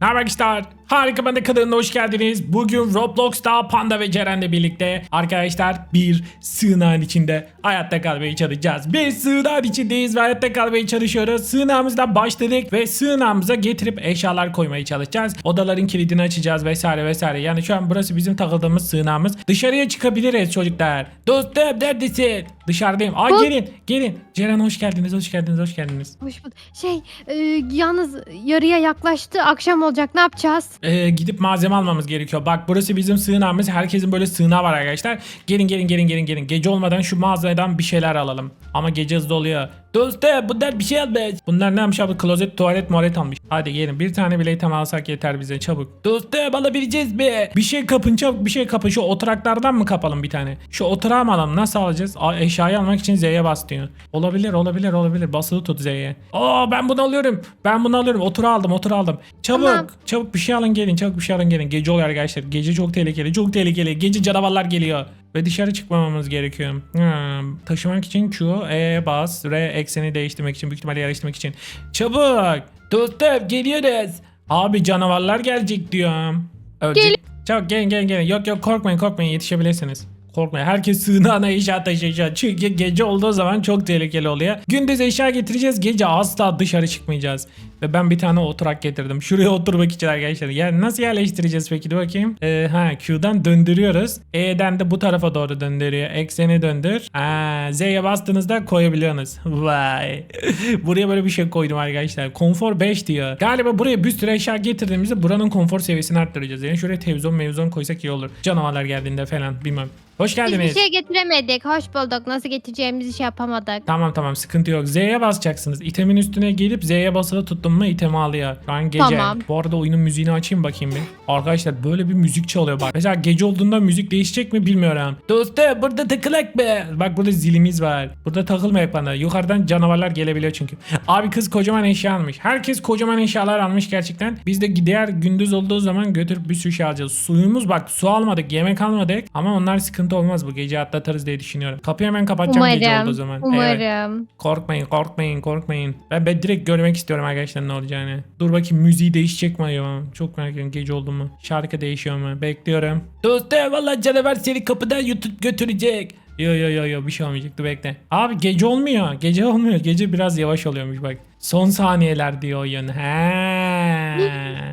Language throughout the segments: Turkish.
Ne haber arkadaşlar? Harika Bende kanalına hoş geldiniz. Bugün Roblox'ta Panda ve Ceren'le birlikte arkadaşlar bir sığınağın içinde hayatta kalmaya çalışacağız. Bir sığınağın içindeyiz ve hayatta kalmaya çalışıyoruz. Sığınağımızdan başladık ve sığınağımıza getirip eşyalar koymaya çalışacağız. Odaların kilidini açacağız vesaire vesaire. Yani şu an burası bizim takıldığımız sığınağımız. Dışarıya çıkabiliriz çocuklar. Dostum neredesin? Dışarıdayım. Aa gelin gelin. Ceren hoş geldiniz hoş geldiniz hoş geldiniz. Hoş bulduk. Şey, e, yalnız yarıya yaklaştı. Akşam olacak. Ne yapacağız? Ee, gidip malzeme almamız gerekiyor. Bak burası bizim sığınağımız. Herkesin böyle sığınağı var arkadaşlar. Gelin gelin gelin gelin gelin. Gece olmadan şu mağazadan bir şeyler alalım. Ama gece hızlı oluyor. Dostum bunlar bir şey almış. Bunlar ne yapmış abi? Klozet, tuvalet, muhalet almış. Hadi gelin. Bir tane bile item alsak yeter bize çabuk. Dostum alabileceğiz mi? Bir şey kapın çabuk bir şey kapın. Şu oturaklardan mı kapalım bir tane? Şu oturağı mı alalım? Nasıl alacağız? Aa, eşyayı almak için Z'ye bas diyor. Olabilir olabilir olabilir. Basılı tut Z'ye. Aa ben bunu alıyorum. Ben bunu alıyorum. Oturağı aldım oturağı aldım. Çabuk. Tamam. Çabuk bir şey alın gelin. Çabuk bir şey alın gelin. Gece oluyor arkadaşlar. Gece çok tehlikeli. Çok tehlikeli. Gece canavarlar geliyor. Ve dışarı çıkmamamız gerekiyor. Hmm, taşımak için Q, E bas, R ekseni değiştirmek için, büyük ihtimalle yerleştirmek için. Çabuk! Dostum geliyoruz. Abi canavarlar gelecek diyorum. Ölecek. Gel- Çabuk gelin gelin gelin. Yok yok korkmayın korkmayın yetişebilirsiniz. Korkmayın. Herkes sığınağına eşya taşıyacak. Çünkü gece olduğu zaman çok tehlikeli oluyor. Gündüz eşya getireceğiz. Gece asla dışarı çıkmayacağız. Ve ben bir tane oturak getirdim. Şuraya oturmak için arkadaşlar. Yani nasıl yerleştireceğiz peki? Dur bakayım. Ee, ha Q'dan döndürüyoruz. E'den de bu tarafa doğru döndürüyor. Ekseni döndür. Aa, Z'ye bastığınızda koyabiliyorsunuz. Vay. buraya böyle bir şey koydum arkadaşlar. Konfor 5 diyor. Galiba buraya bir sürü eşya getirdiğimizde buranın konfor seviyesini arttıracağız. Yani şuraya televizyon mevzyon koysak iyi olur. Canavarlar geldiğinde falan bilmem. Hoş Biz geldiniz. bir şey getiremedik. Hoş bulduk. Nasıl getireceğimizi şey yapamadık. Tamam tamam sıkıntı yok. Z'ye basacaksınız. İtemin üstüne gelip Z'ye basılı tuttum mu itemi alıyor. Şu an gece. Tamam. Bu arada oyunun müziğini açayım bakayım bir. Arkadaşlar böyle bir müzik çalıyor bak. Mesela gece olduğunda müzik değişecek mi bilmiyorum. Dostum burada takılak be. Bak burada zilimiz var. Burada takılmayak bana. Yukarıdan canavarlar gelebiliyor çünkü. Abi kız kocaman eşya almış. Herkes kocaman eşyalar almış gerçekten. Biz de diğer gündüz olduğu zaman götürüp bir sürü şey alacağız. Suyumuz bak su almadık yemek almadık. Ama onlar sıkıntı olmaz bu gece atlatırız diye düşünüyorum. Kapıyı hemen kapatacağım gece olduğu Umarım. zaman. Evet. Umarım. Korkmayın korkmayın korkmayın. Ben, ben direkt görmek istiyorum arkadaşlar ne olacağını. Dur bakayım müziği değişecek mi acaba? Çok merak ediyorum gece oldu mu? Şarkı değişiyor mu? Bekliyorum. Dostum valla canavar seni kapıdan yutup götürecek. Yo yo yo yo bir şey olmayacak dur bekle. Abi gece olmuyor. Gece olmuyor. Gece biraz yavaş oluyormuş bak. Son saniyeler diyor oyun. He.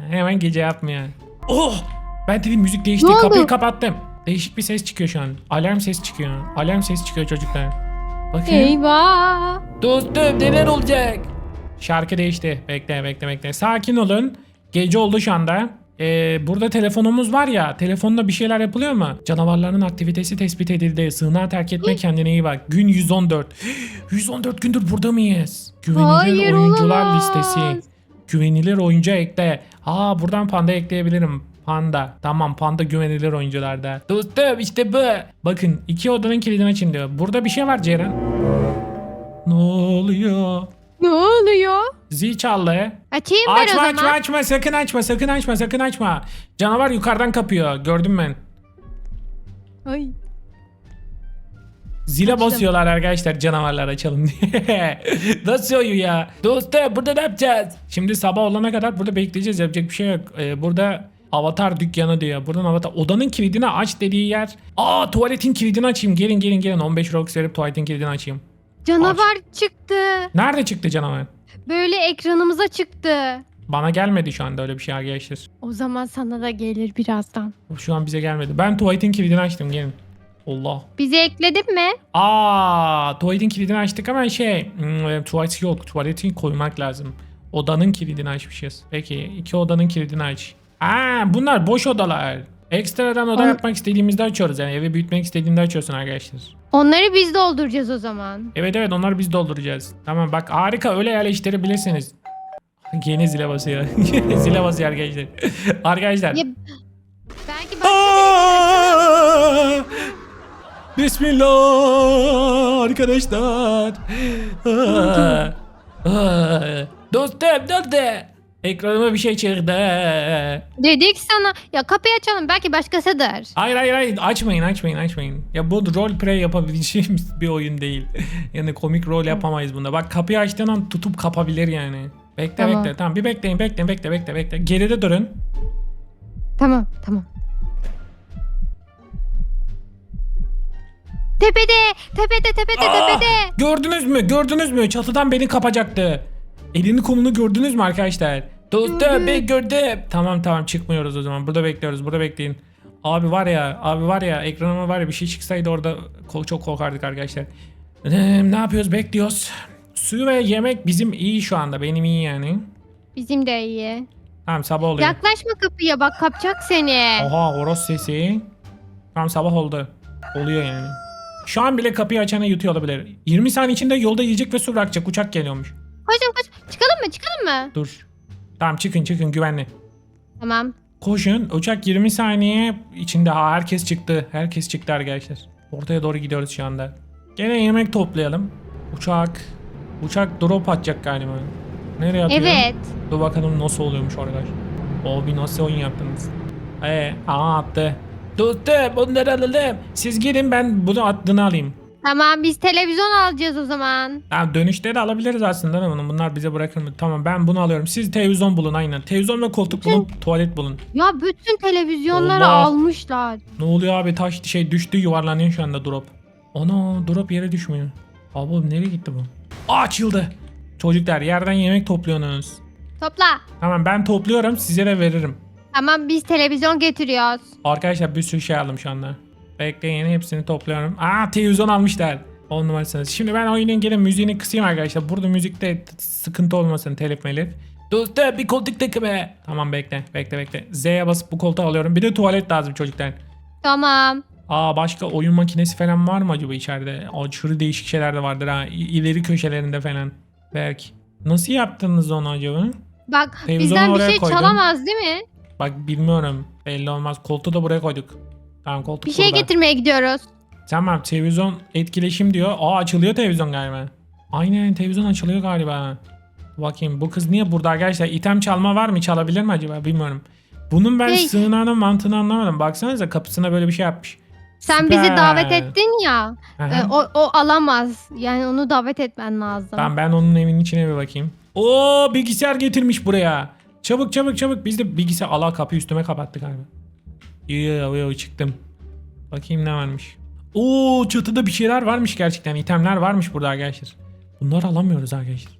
Hemen gece yapmıyor. Oh! Ben dedim müzik değişti. Ne oldu? Kapıyı kapattım. Değişik bir ses çıkıyor şu an. Alarm ses çıkıyor. Alarm ses çıkıyor çocuklar. Bakayım. Eyvah. Dostum neler olacak? Şarkı değişti. Bekle bekle bekle. Sakin olun. Gece oldu şu anda. Ee, burada telefonumuz var ya. Telefonda bir şeyler yapılıyor mu? Canavarların aktivitesi tespit edildi. Sığınağı terk etme kendine iyi bak. Gün 114. 114 gündür burada mıyız? Güvenilir Hayır, oyuncular olamaz. listesi. Güvenilir oyuncu ekle. Aa buradan panda ekleyebilirim. Panda. Tamam panda güvenilir oyuncularda. Dostum işte bu. Bakın iki odanın kilidini açın diyor. Burada bir şey var Ceren. Ne oluyor? Ne oluyor? Zil çaldı. Açayım ben Açma o açma zaman. açma sakın açma sakın açma sakın açma. Canavar yukarıdan kapıyor gördüm ben. Ay. Zile Açtım. basıyorlar arkadaşlar canavarlar açalım diye. Nasıl oyun ya? Dostum burada ne yapacağız? Şimdi sabah olana kadar burada bekleyeceğiz yapacak bir şey yok. Ee, burada avatar dükkanı diyor. Buradan avatar. Odanın kilidini aç dediği yer. Aa tuvaletin kilidini açayım. Gelin gelin gelin. 15 Robux verip tuvaletin kilidini açayım. Canavar çıktı. Nerede çıktı canavar? Böyle ekranımıza çıktı. Bana gelmedi şu anda öyle bir şey arkadaşlar. O zaman sana da gelir birazdan. Şu an bize gelmedi. Ben tuvaletin kilidini açtım gelin. Allah. Bizi ekledin mi? Aa, tuvaletin kilidini açtık ama şey, hmm, tuvalet yok. Tuvaletin koymak lazım. Odanın kilidini açmışız. Peki, iki odanın kilidini aç. Aa, bunlar boş odalar. Ekstradan oda An- yapmak istediğimizde açıyoruz. Yani evi büyütmek istediğinde açıyorsun arkadaşlar. Onları biz dolduracağız o zaman. Evet evet onları biz dolduracağız. Tamam bak harika öyle yerleştirebilirsiniz. Yeni zile basıyor. zile basıyor arkadaşlar. arkadaşlar. Ya, belki Aa! Bismillah arkadaşlar. Aa! Aa! Dostum nerede? Ekranıma bir şey çıktı. Dedik sana. Ya kapıyı açalım belki başkasıdır. Hayır hayır hayır açmayın açmayın açmayın. Ya bu role play yapabileceğimiz bir oyun değil. Yani komik rol yapamayız bunda. Bak kapıyı açtığın an tutup kapabilir yani. Bekle Tamam. bekle. Tamam bir bekleyin bekleyin bekle bekle bekle. Geride durun. Tamam tamam. Tepede, tepede, tepede, Aa! tepede. Gördünüz mü? Gördünüz mü? Çatıdan beni kapacaktı. Elini kolunu gördünüz mü arkadaşlar? Gördüm. ben gördüm. Tamam tamam çıkmıyoruz o zaman. Burada bekliyoruz. Burada bekleyin. Abi var ya, abi var ya ekranıma var ya bir şey çıksaydı orada çok korkardık arkadaşlar. Ee, ne yapıyoruz? Bekliyoruz. Su ve yemek bizim iyi şu anda. Benim iyi yani. Bizim de iyi. Tamam sabah oluyor. Yaklaşma kapıya bak kapacak seni. Oha horoz sesi. Tamam sabah oldu. Oluyor yani. Şu an bile kapıyı açana yutuyor olabilir. 20 saniye içinde yolda yiyecek ve su bırakacak. Uçak geliyormuş. Koşun koş. Çıkalım mı çıkalım mı? Dur. Tamam çıkın çıkın güvenli. Tamam. Koşun. Uçak 20 saniye içinde. Ha herkes çıktı. Herkes çıktı arkadaşlar. Ortaya doğru gidiyoruz şu anda. Gene yemek toplayalım. Uçak. Uçak drop atacak galiba. Nereye atıyor? Evet. Dur bakalım nasıl oluyormuş arkadaş. Abi nasıl oyun yaptınız? Ee, aa attı. Dostum bunları alalım. Siz gidin ben bunu attığını alayım. Tamam biz televizyon alacağız o zaman. Tamam dönüşte de alabiliriz aslında da bunu. Bunlar bize bırakır mı? Tamam ben bunu alıyorum. Siz televizyon bulun aynen. Televizyon ve koltuk bulun. Tuvalet bulun. Ya bütün televizyonları Allah. almışlar. Ne oluyor abi taş şey düştü yuvarlanıyor şu anda drop. Ana drop yere düşmüyor. Abi nereye gitti bu? Aa açıldı. Çocuklar yerden yemek topluyorsunuz. Topla. Tamam ben topluyorum size de veririm. Tamam biz televizyon getiriyoruz. Arkadaşlar bir sürü şey aldım şu anda. Bekleyin hepsini topluyorum. Aa televizyon almışlar. 10 numarasınız. Şimdi ben oyunun gelin müziğini kısayım arkadaşlar. Burada müzikte sıkıntı olmasın telif melif. Dostum bir koltuk takımı. Tamam bekle bekle bekle. Z'ye basıp bu koltuğu alıyorum. Bir de tuvalet lazım çocuklar. Tamam. Aa başka oyun makinesi falan var mı acaba içeride? Aşırı değişik şeyler de vardır ha. İleri köşelerinde falan. Belki. Nasıl yaptınız onu acaba? Bak Televizyonu bizden bir oraya şey koydum. çalamaz değil mi? Bak bilmiyorum. Belli olmaz. Koltuğu da buraya koyduk. Tamam koltuk Bir şey burada. getirmeye gidiyoruz. Tamam televizyon etkileşim diyor. Aa açılıyor televizyon galiba. Aynen televizyon açılıyor galiba. Bakayım bu kız niye burada arkadaşlar? İtem çalma var mı? Çalabilir mi acaba? Bilmiyorum. Bunun ben Hey. sığınağının mantığını anlamadım. Baksanıza kapısına böyle bir şey yapmış. Sen Süper. bizi davet ettin ya. Aha. e, o, o alamaz. Yani onu davet etmen lazım. Tamam ben onun evinin içine bir bakayım. Oo bilgisayar getirmiş buraya. Çabuk çabuk çabuk. Biz de bilgisayar... Allah kapıyı üstüme kapattı galiba. Yo yo çıktım. Bakayım ne varmış. Oo çatıda bir şeyler varmış gerçekten. İtemler varmış burada arkadaşlar. Bunları alamıyoruz arkadaşlar.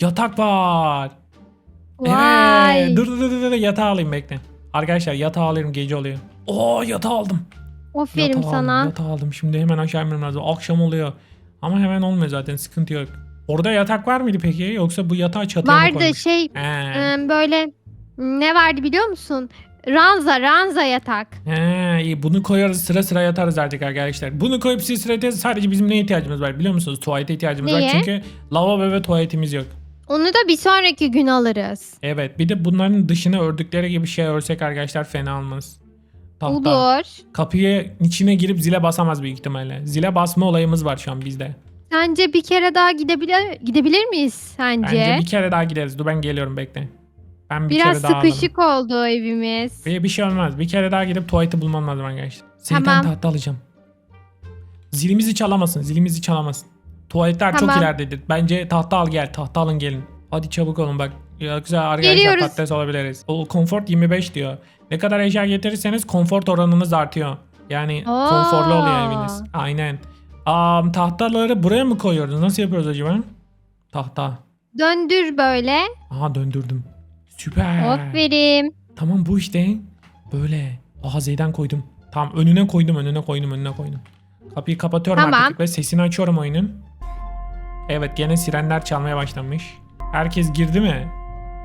Yatak var. Vay. Evet. Dur dur dur dur yatağı alayım bekle. Arkadaşlar yatağı alayım gece oluyor. Oo yatağı aldım. Aferin Yatağı sana. Aldım, yatağı aldım. Şimdi hemen aşağı inmem lazım. Akşam oluyor. Ama hemen olmuyor zaten sıkıntı yok. Orada yatak var mıydı peki? Yoksa bu yatağı çatıya mı Vardı koymuş? şey He. e, böyle ne vardı biliyor musun? Ranza, ranza yatak. He, iyi. Bunu koyarız sıra sıra yatarız artık arkadaşlar. Bunu koyup siz sıra yatarız. Sadece bizim neye ihtiyacımız var biliyor musunuz? Tuvalete ihtiyacımız var. Neye? Çünkü lavabo ve tuvaletimiz yok. Onu da bir sonraki gün alırız. Evet bir de bunların dışına ördükleri gibi şey örsek arkadaşlar fena olmaz. Tahta. Olur. Kapıyı içine girip zile basamaz büyük ihtimalle. Zile basma olayımız var şu an bizde. Sence bir kere daha gidebilir gidebilir miyiz sence? Bence bir kere daha gideriz. Dur ben geliyorum bekle. Ben bir Biraz kere daha alırım. sıkışık oldu evimiz. Bir, bir şey olmaz. Bir kere daha gidip tuvaleti bulmam lazım arkadaşlar. Silden Tamam. tahta alacağım. Zilimizi çalamasın. Zilimizi çalamasın. Tuvaletler çok Tamam. ileridedir. Bence tahta al gel. Tahta alın gelin. Hadi çabuk olun bak. Yoksa arkadaşlar Geliyoruz. patates olabiliriz. O comfort 25 diyor. Ne kadar eşya getirirseniz konfor oranınız artıyor. Yani Oo. konforlu oluyor eviniz. Aynen. Am, tahtaları buraya mı koyuyoruz? Nasıl yapıyoruz acaba? Tahta. Döndür böyle. Aha döndürdüm. Süper. Aferin. Tamam bu işte. Böyle. Aha Z'den koydum. Tamam önüne koydum önüne koydum önüne koydum. Kapıyı kapatıyorum Tamam. artık ve sesini açıyorum oyunun. Evet gene sirenler çalmaya başlamış. Herkes girdi mi?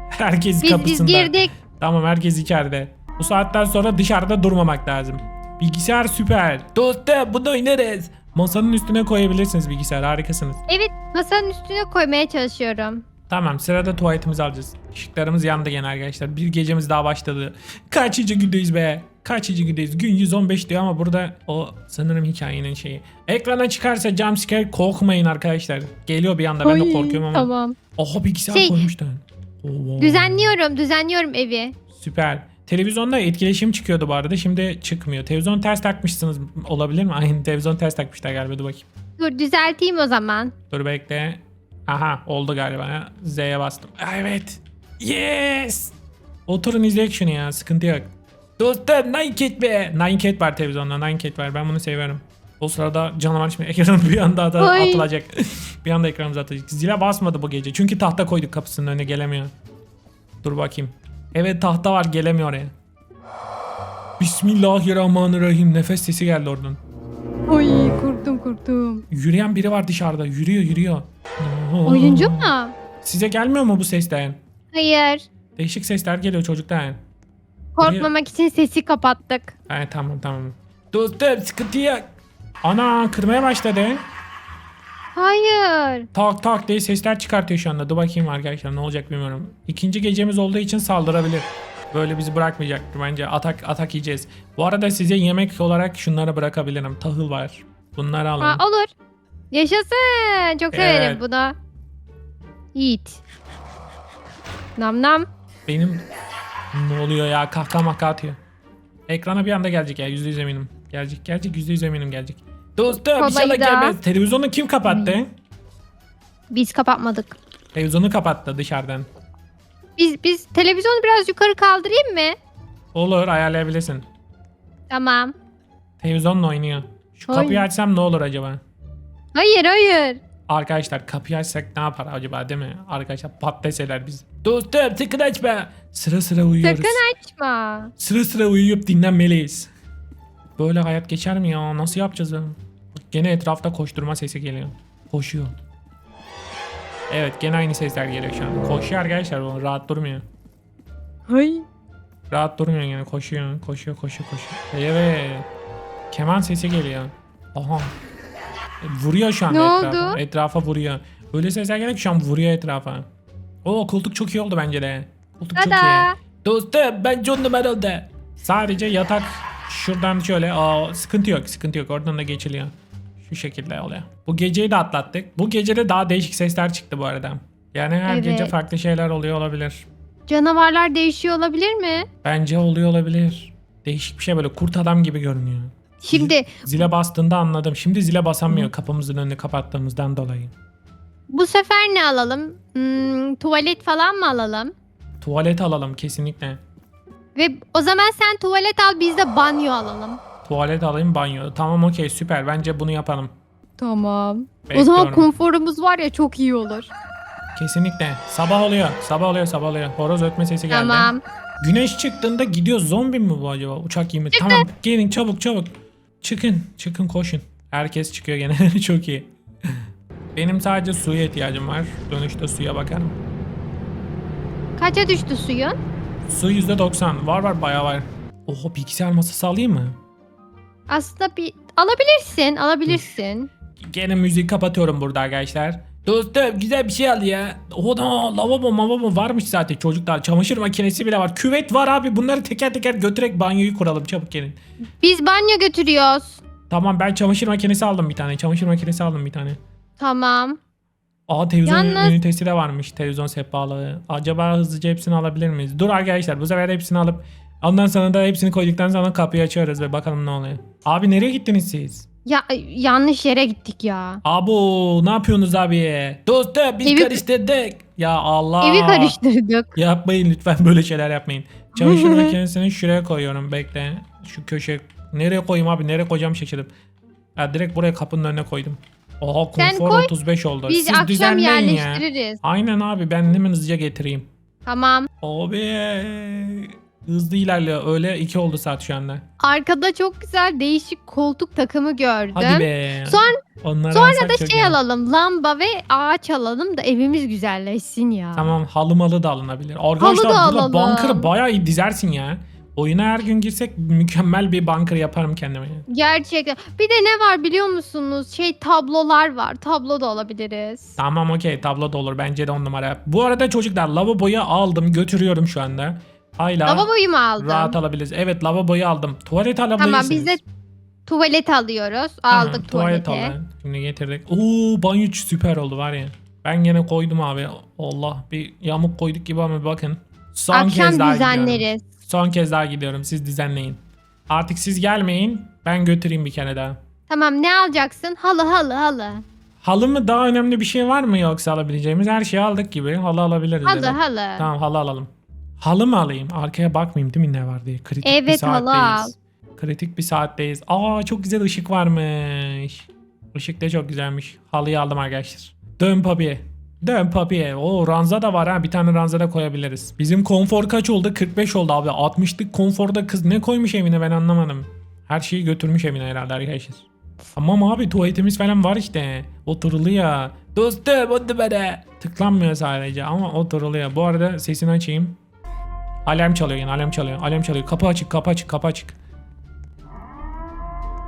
Herkes Biz, biz kapısında. girdik. Tamam herkes içeride. Bu saatten sonra dışarıda durmamak lazım. Bilgisayar süper. Dostum bunu oynarız. Masanın üstüne koyabilirsiniz bilgisayar harikasınız. Evet masanın üstüne koymaya çalışıyorum. Tamam sırada tuvaletimizi alacağız. Işıklarımız yandı gene arkadaşlar. Bir gecemiz daha başladı. Kaçıncı gündeyiz be? Kaçıncı gündeyiz? Gün 115 diyor ama burada o sanırım hikayenin şeyi. Ekrana çıkarsa jumpscare korkmayın arkadaşlar. Geliyor bir anda ben de korkuyorum ama. Tamam. Oha bilgisayar Şey, koymuşlar. Oo. Düzenliyorum, düzenliyorum evi. Süper. Televizyonda etkileşim çıkıyordu bu arada. Şimdi çıkmıyor. Televizyon ters takmışsınız olabilir mi? Aynen televizyon ters takmışlar galiba. Dur bakayım. Dur düzelteyim o zaman. Dur bekle. Aha oldu galiba. Z'ye bastım. Evet. Yes. Oturun izleyek şunu ya. Sıkıntı yok. Dostum Nine Cat be. Nine Cat var televizyonda. Nine Cat var. Ben bunu seviyorum. O sırada canavar şimdi ekranım bir anda da Ay. atılacak. bir anda ekranımız atılacak. Zile basmadı bu gece. Çünkü tahta koyduk kapısının önüne gelemiyor. Dur bakayım. Evet tahta var gelemiyor oraya. Bismillahirrahmanirrahim. Nefes sesi geldi oradan. Oy korktum korktum. Yürüyen biri var dışarıda. Yürüyor yürüyor. Oyuncu mu? Size gelmiyor mu bu sesler? Hayır. Değişik sesler geliyor çocuktan. Korkmamak için sesi kapattık. Evet tamam tamam. Dostum sıkıntı yok. Ana kırmaya başladı. Hayır. Tak tak diye sesler çıkartıyor şu anda. Dur bakayım arkadaşlar ne olacak bilmiyorum. İkinci gecemiz olduğu için saldırabilir. Böyle bizi bırakmayacaktır bence. Atak atak yiyeceğiz. Bu arada size yemek olarak şunları bırakabilirim. Tahıl var. Bunları alın. Ha, olur. Yaşasın. Çok severim Evet. bu da. Yiğit. Nam nam. Benim ne oluyor ya kahkaha mahkaha atıyor. Ekrana bir anda gelecek ya yüzde yüz eminim. Gelecek gelecek yüzde yüz eminim gelecek. Dostum Kolayı inşallah da. gelmez. Televizyonu kim kapattı? Biz kapatmadık. Televizyonu kapattı dışarıdan. Biz biz televizyonu biraz yukarı kaldırayım mı? Olur ayarlayabilirsin. Tamam. Televizyonla oynuyor. Şu Ay. kapıyı açsam ne olur acaba? Hayır hayır. Arkadaşlar kapıyı açsak ne yapar acaba değil mi? Arkadaşlar patleseler biz. Dostum sakın açma. Sıra sıra uyuyoruz. Sakın açma. Sıra sıra uyuyup dinlenmeliyiz. Böyle hayat geçer mi ya? Nasıl yapacağız ya? Gene etrafta koşturma sesi geliyor. Koşuyor. Evet gene aynı sesler geliyor şu an. Koşuyor arkadaşlar bu rahat durmuyor. Hay. Rahat durmuyor yani koşuyor koşuyor koşuyor koşuyor. Evet. Keman sesi geliyor. Aha. Vuruyor şu anda Ne etrafa. oldu? Etrafa vuruyor. Öyle sesler geliyor ki şu an vuruyor etrafa. O koltuk çok iyi oldu bence de. Koltuk çok iyi. Tada. Dostum ben John numara oldu. Sadece yatak şuradan şöyle aa, sıkıntı yok sıkıntı yok oradan da geçiliyor. Şu şekilde oluyor. Bu geceyi de atlattık. Bu gecede daha değişik sesler çıktı bu arada. Yani her Evet. gece farklı şeyler oluyor olabilir. Canavarlar değişiyor olabilir mi? Bence oluyor olabilir. Değişik bir şey böyle kurt adam gibi görünüyor. Şimdi Zile bastığında anladım. Şimdi zile basamıyor kapımızın önünü kapattığımızdan dolayı. bu sefer ne alalım? Hmm, tuvalet falan mı alalım? Tuvalet alalım kesinlikle. Ve o zaman sen tuvalet al biz de banyo alalım. Tuvalet alayım banyo. Tamam okey süper. Bence bunu yapalım. Tamam. O Bekliyorum. zaman konforumuz var ya çok iyi olur. Kesinlikle. Sabah oluyor. Sabah oluyor sabah oluyor. Horoz ötme sesi geldi. Tamam. Güneş çıktığında gidiyor. Zombi mi bu acaba? Uçak gibi. Tamam gelin çabuk çabuk. Çıkın. Çıkın koşun. Herkes çıkıyor gene. Çok iyi. Benim sadece suya ihtiyacım var. Dönüşte suya bakarım. Kaça düştü suyun? Su %90. Var var bayağı var. Oho bilgisayar masası alayım mı? Aslında bir alabilirsin, alabilirsin. Gene müziği kapatıyorum burada arkadaşlar. Dostum güzel bir şey al ya. Oho da lavabo mavabo varmış zaten çocuklar. Çamaşır makinesi bile var. Küvet var abi. Bunları teker teker götürerek banyoyu kuralım. Çabuk gelin. Biz banyo götürüyoruz. Tamam ben çamaşır makinesi aldım bir tane. Çamaşır makinesi aldım bir tane. Tamam. Aa televizyon Yalnız- ünitesi de varmış. Televizyon sehpalığı. Acaba hızlıca hepsini alabilir miyiz? Dur arkadaşlar bu sefer hepsini alıp ondan sonra da hepsini koyduktan sonra kapıyı açıyoruz ve bakalım ne oluyor. Abi nereye gittiniz siz? Ya yanlış yere gittik ya. Abo ne yapıyorsunuz abi? Dostum biz Evi- karıştırdık. Ya Allah. Evi karıştırdık. Yapmayın lütfen böyle şeyler yapmayın. Çamaşır makinesini şuraya koyuyorum bekle. Şu köşe. Nereye koyayım abi? Nereye koyacağım şaşırdım. Ha, direkt buraya kapının önüne koydum. Oha Sen konfor koy, 35 oldu. Biz Siz akşam düzenleyin ya. yerleştiririz. Aynen abi ben hemen hızlıca getireyim. Tamam. Abi hızlı ilerliyor. Öyle 2 oldu saat şu anda. Arkada çok güzel değişik koltuk takımı gördüm. Hadi be. Son- Onları Sonra alsak da çok şey iyi. alalım. Lamba ve ağaç alalım da evimiz güzelleşsin ya. Tamam halı malı da alınabilir. Arkadaşlar da burada alalım. bunker'ı bayağı iyi dizersin ya. Oyuna her gün girsek mükemmel bir bunker yaparım kendime. Gerçekten. Bir de ne var biliyor musunuz? Şey tablolar var. Tablo da alabiliriz. Tamam okey tablo da olur bence de on numara. Bu arada çocuklar lavaboyu aldım götürüyorum şu anda. Hala Lavaboyu mu aldın? rahat alabiliriz. Evet lavaboyu aldım. Tuvalet alabilirsiniz. Tamam biz de tuvalet alıyoruz. Aldık tuvalet tuvaleti. alın. Şimdi getirdik. Oo banyo süper oldu var ya. Ben gene koydum abi. Allah bir yamuk koyduk gibi ama bakın. Son Akşam kez daha gidiyorum. düzenleriz. Son kez daha gidiyorum. Siz düzenleyin. Artık siz gelmeyin. Ben götüreyim bir kere daha. Tamam ne alacaksın? Halı halı halı. Halı mı daha önemli bir şey var mı yoksa alabileceğimiz? Her şeyi aldık gibi. Halı alabiliriz. Halı dedim. halı. Tamam halı alalım. Halı mı alayım? Arkaya bakmayayım değil mi ne var diye. Kritik bir Evet, halı saatteyiz. Kritik bir saatteyiz. Aa çok güzel ışık varmış. Işık da çok güzelmiş. Halıyı aldım arkadaşlar. Dön papiye. Dön papiye. O ranza da var ha. Bir tane ranza da koyabiliriz. Bizim konfor kaç oldu? 45 oldu abi. 60'lık konforda kız ne koymuş evine ben anlamadım. Her şeyi götürmüş evine herhalde arkadaşlar. Tamam abi tuvaletimiz falan var işte. Oturuluyor. Dostum o bana. Tıklanmıyor sadece ama oturuluyor. Bu arada sesini açayım. Alarm çalıyor yine alarm çalıyor. Alarm çalıyor. Kapı açık kapı açık kapı açık.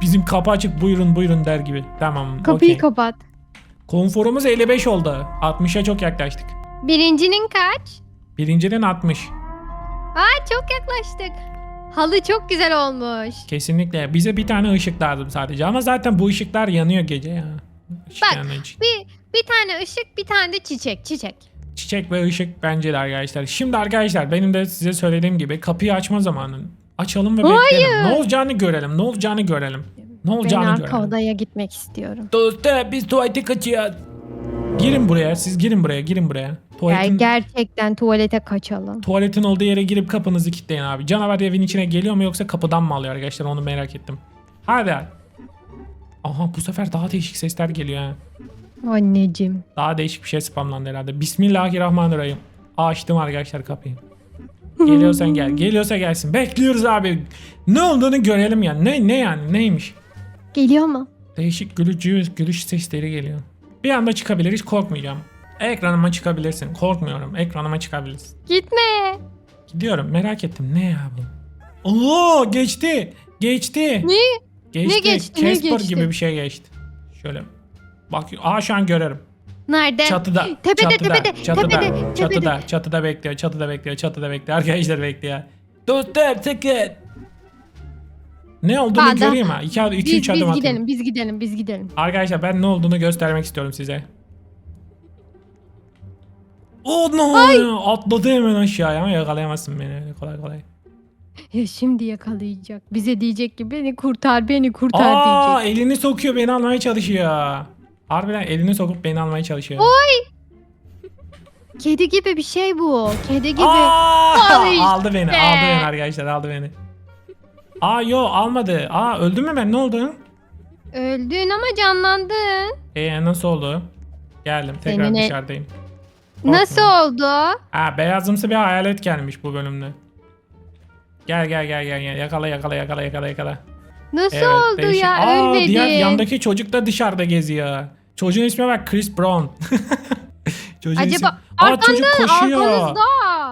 Bizim kapı açık buyurun buyurun der gibi. Tamam Kapıyı okey. kapat. Konforumuz 55 oldu. 60'a çok yaklaştık. Birincinin kaç? Birincinin 60. Aa çok yaklaştık. Halı çok güzel olmuş. Kesinlikle. Bize bir tane ışık lazım sadece. Ama zaten bu ışıklar yanıyor gece ya. Işık Bak. Bir bir tane ışık, bir tane de çiçek, çiçek. Çiçek ve ışık bence de arkadaşlar. Şimdi arkadaşlar benim de size söylediğim gibi kapıyı açma zamanı. Açalım ve bekleyelim. Ne olacağını görelim. Ne olacağını görelim. Ne Ben olacağını arka görelim. odaya gitmek istiyorum. Dostum biz tuvalete kaçıyoruz. Girin buraya. Siz girin buraya. Girin buraya. Tuvaletin, gerçekten tuvalete kaçalım. tuvaletin olduğu yere girip kapınızı kilitleyin abi. Canavar evin içine geliyor mu yoksa kapıdan mı alıyor arkadaşlar onu merak ettim. Hadi. Aha bu sefer daha değişik sesler geliyor ha. Anneciğim. Daha değişik bir şey spamlandı herhalde. Bismillahirrahmanirrahim. Açtım arkadaşlar kapıyı. Geliyorsan gel. Geliyorsa gelsin. Bekliyoruz abi. Ne olduğunu görelim ya. Ne ne yani neymiş? Geliyor mu? Değişik gülücü gülüş sesleri geliyor. Bir anda çıkabilir hiç korkmayacağım. Ekranıma çıkabilirsin. Korkmuyorum. Ekranıma çıkabilirsin. Gitme. Gidiyorum. Merak ettim. Ne ya bu? Oo geçti. Geçti. Ne? Geçti. Ne geçti, ne Casper geçti? gibi bir şey geçti. Şöyle. Bak. Aa şu an görüyorum. Nerede? Çatıda. Tepede, çatıda, tepede, çatıda, tepede, çatıda, çatıda bekliyor, çatıda bekliyor, çatıda bekliyor. Arkadaşlar bekliyor. Dostum sakın. Ne olduğunu de- göreyim ha. 2 2 Biz, 3 adım biz atayım. gidelim, biz gidelim, biz gidelim. Arkadaşlar ben ne olduğunu göstermek istiyorum size. Oh no! Atladı hemen aşağıya ama yakalayamazsın beni öyle kolay kolay. Ya şimdi yakalayacak. Bize diyecek ki beni kurtar, beni kurtar Aa diyecek. elini sokuyor beni almaya çalışıyor. Harbiden elini sokup beni almaya çalışıyor. Kedi gibi bir şey bu. Kedi gibi. Aa, işte. aldı beni, aldı beni arkadaşlar, aldı beni. Aa yo almadı. Aa öldüm mü ben? Ne oldu? Öldün ama canlandın. Ee nasıl oldu? Geldim tekrar Senin el- dışarıdayım. Nasıl oldu? Ha beyazımsı bir hayalet gelmiş bu bölümde. Gel gel gel gel gel yakala yakala yakala yakala yakala. Nasıl oldu değişik. ya? Aa, Ölmedi. diğer yandaki çocuk da dışarıda geziyor. Çocuğun ismi bak Chris Brown. Çocuğun Acaba ismi- Aa, çocuk koşuyor. arkanızda.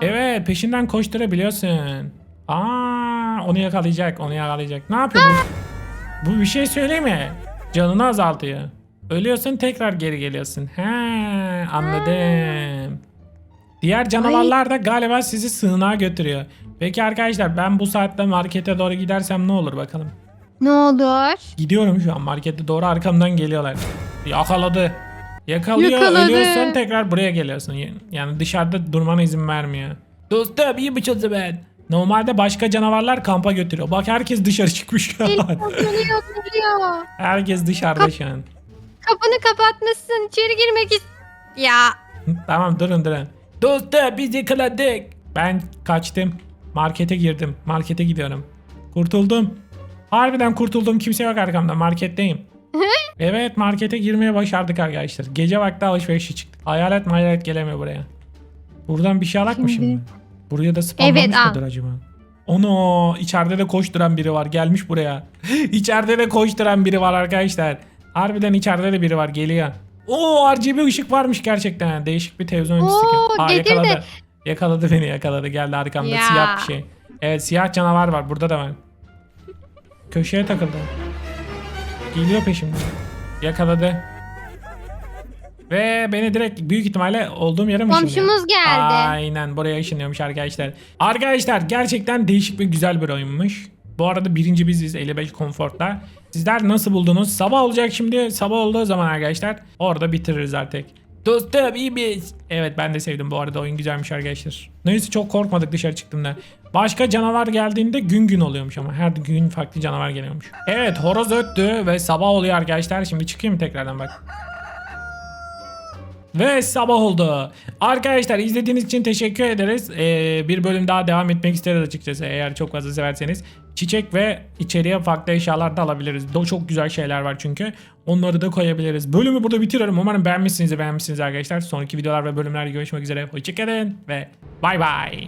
Evet peşinden koşturabiliyorsun. Aa onu yakalayacak onu yakalayacak. Ne yapıyor bu? Bu bir şey söyleyeyim mi? Canını azaltıyor. Ölüyorsun tekrar geri geliyorsun. He anladım. Diğer canavarlar da galiba sizi sığınağa götürüyor. Peki arkadaşlar ben bu saatte markete doğru gidersem ne olur bakalım. Ne olur? Gidiyorum şu an markete doğru arkamdan geliyorlar. Yakaladı. Yakalıyor Yakaladı. ölüyorsun tekrar buraya geliyorsun. Yani dışarıda durmana izin vermiyor. Dostum iyi çözüm ben? Normalde başka canavarlar kampa götürüyor. Bak herkes dışarı çıkmış şu an. geliyor, geliyor. herkes dışarıda şu an. Kapını kapatmışsın. İçeri girmek ist... Ya. tamam durun durun. Dostum biz yakaladık. Ben kaçtım. Markete girdim. Markete gidiyorum. Kurtuldum. Harbiden kurtuldum. Kimse yok arkamda. Marketteyim. evet markete girmeye başardık arkadaşlar. Gece vakti alışverişe çıktık. Hayalet mayalet gelemiyor buraya. Buradan bir şey alak mı Şimdi- şimdi? Buraya da spamlamış Evet, al. mıdır acaba? Ono içeride de koşturan biri var. Gelmiş buraya. içeride de koşturan biri var arkadaşlar. Harbiden içeride de biri var. Geliyor. Oo RGB ışık varmış gerçekten. Değişik bir televizyon Oo. Aa getir de- yakaladı. Yakaladı beni yakaladı. Geldi arkamda Ya. siyah bir şey. Evet siyah canavar var. Burada da var. Köşeye takıldı. Geliyor peşimden. Yakaladı. Ve beni direkt büyük ihtimalle olduğum yere mi ışınlıyor? Komşumuz geldi. Aynen buraya ışınlıyormuş arkadaşlar. Arkadaşlar gerçekten değişik ve güzel bir oyunmuş. Bu arada birinci biziz 55 Comfort'ta. Sizler nasıl buldunuz? Sabah olacak şimdi. Sabah olduğu zaman arkadaşlar orada bitiririz artık. Dostum iyi miyiz? Evet ben de sevdim bu arada oyun güzelmiş arkadaşlar. Neyse çok korkmadık dışarı çıktığımda. Başka canavar geldiğinde gün gün oluyormuş ama her gün farklı canavar geliyormuş. Evet horoz öttü ve sabah oluyor arkadaşlar. Şimdi çıkayım tekrardan bak. Ve sabah oldu. Arkadaşlar izlediğiniz için teşekkür ederiz. Ee, bir bölüm daha devam etmek isteriz açıkçası eğer çok fazla severseniz. Çiçek ve içeriye farklı eşyalar da alabiliriz. Do- Çok güzel şeyler var çünkü. Onları da koyabiliriz. Bölümü burada bitiriyorum. Umarım beğenmişsiniz beğenmişsiniz arkadaşlar. Sonraki videolar ve bölümlerde görüşmek üzere. Hoşçakalın ve bay bay.